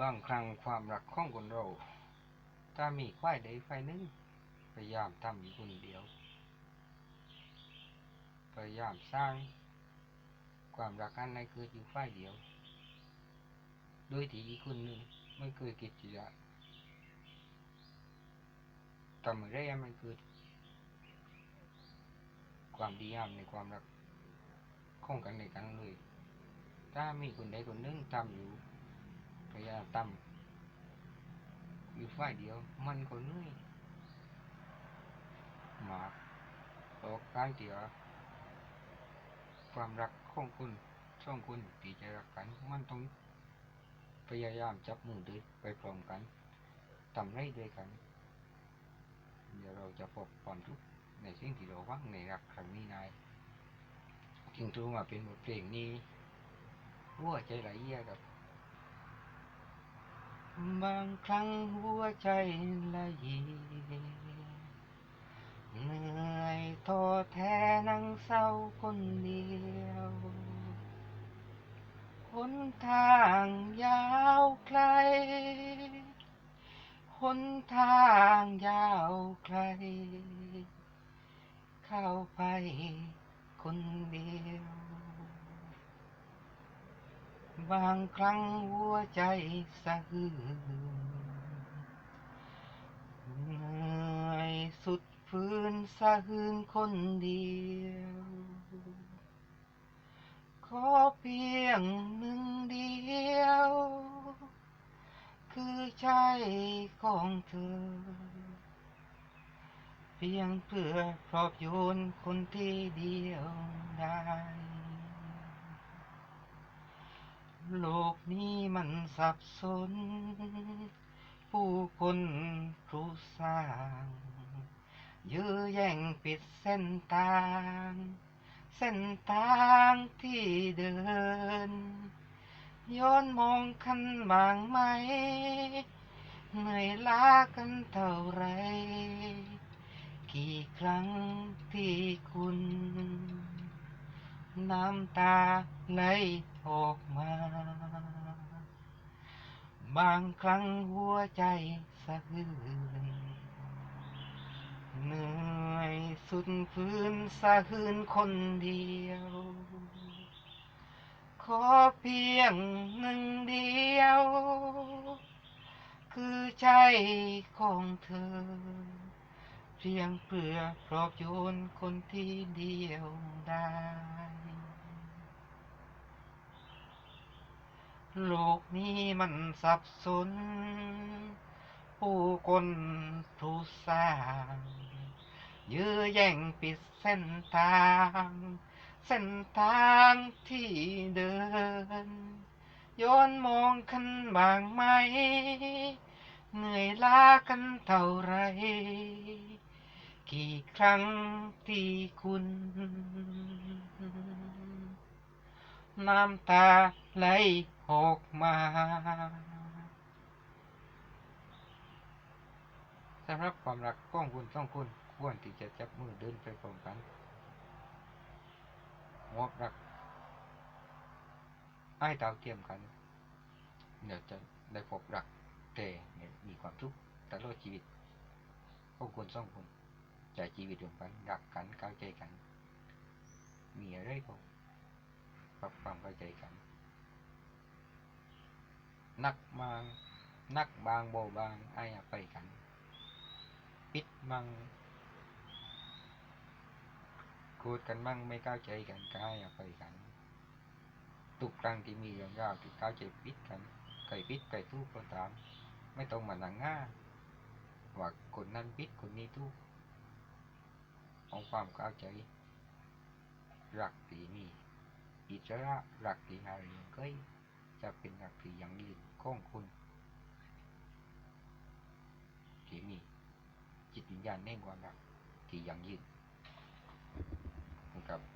บางครั้งความรักของคนเรา ถ้ามีควายใดไฟหนึ่งพยายามทำอยู่คนเดียว พยายามสร้าง ความรักอันในนเกิดอยู่ฝ่ายเดียว โดยที่อีกคนหนึ่งไม่เคยคิดจะทำอะไรมันเกิดความดีงามในความรักของกันในกันเลย ถ้ามีคนใดคนหนึ่งทำอยู่ ยายามทำอยู่ฝ่ายเดียว มันก็นื่อยมากเพราะการที่ว่าความรักของคุณช่องคุณที่จะรักกัน มันต้องพยายามจับมือด้วยไปพร้อมกันทำไรด้วยกัน เดี๋ยวเราจะพบความทุกข์ในสิ่งที่เราหวังในรักครั้งนี้ได้จึงถือว่าเป็นบทเพลงนี้หัวใจไหลเยี่ยครับ บางครั้งหัวใจละเอีเหนื่อยท้อแท้นั่งเศร้าคนเดียวหนทางยาวไกลหนทางยาวไกล เข้าไปคนเดียว บางครั้งหัวใจสะอื้นเหนื่อยสุดฝืนสะอื้นคนเดียว ขอเพียงหนึ่งเดียว คือใจของเธอ เพียงเพื่อปลอบโยนคนที่เดียวได้ โลกนี้มันสับสน ผู้คนรู้สร้าง ยื้อแย่งปิดเส้นทาง เส้นทางที่เดิน ย้อนมองคันบางไหม เหนื่อยล้ากันเท่าไร กี่ครั้งที่คุณ น้ำตาไหล ออกมา บางครั้งหัวใจสะอื้นเหนื่อยสุดฝืนสะอื้นคนเดียว ขอเพียงหนึ่งเดียว คือใจของเธอ เพียงเพื่อปลอบโยนคนที่เดียวได้ โลกนี้มันสับสน ผู้คนทุกสร้างยื้อแย่งปิดเส้นทาง เส้นทางที่เดิน ย้อนมองคันบางไหม เหนื่อยล้ากันเท่าไร กี่ครั้งที่คุณน้ำตาไหล ออกมาสำหรับความรักของคุณสองคุนควรที่จะจับมือเดินไปพร้อมกันมอบรักให้เท่าเทียมกันเดี๋ยวจะได้พบรักแต่เนี่ยมีความทุกข์ตลอดชีวิตของคุนสองคนใช้ชีวิตร่วมกันรักกันเข้าใจกัน มีอะไรก็ปรับความเข้าใจกัน นักบาง นักบางเบบางไอ้อภัยกัน ปิดมังโกรธกันมั่งไม่เข้าใจกันก็ให้อภัยกัน ทุกครั้งที่มีเรื่องราวที่เข้าใจผิดกันใครผิดใครถูกก็ตาม ไม่ต้องมาหนังง่าว่าคนนั้นผิดคนนี้ถูกเอาความเข้าใจรักที่มีอิสระรักที่หาเรื่องเคย จะเป็นหลักที่ยั่งยืนของคุณที่มีจิตวิญญาณแน่นความรักที่ยั่งยืนนะครับ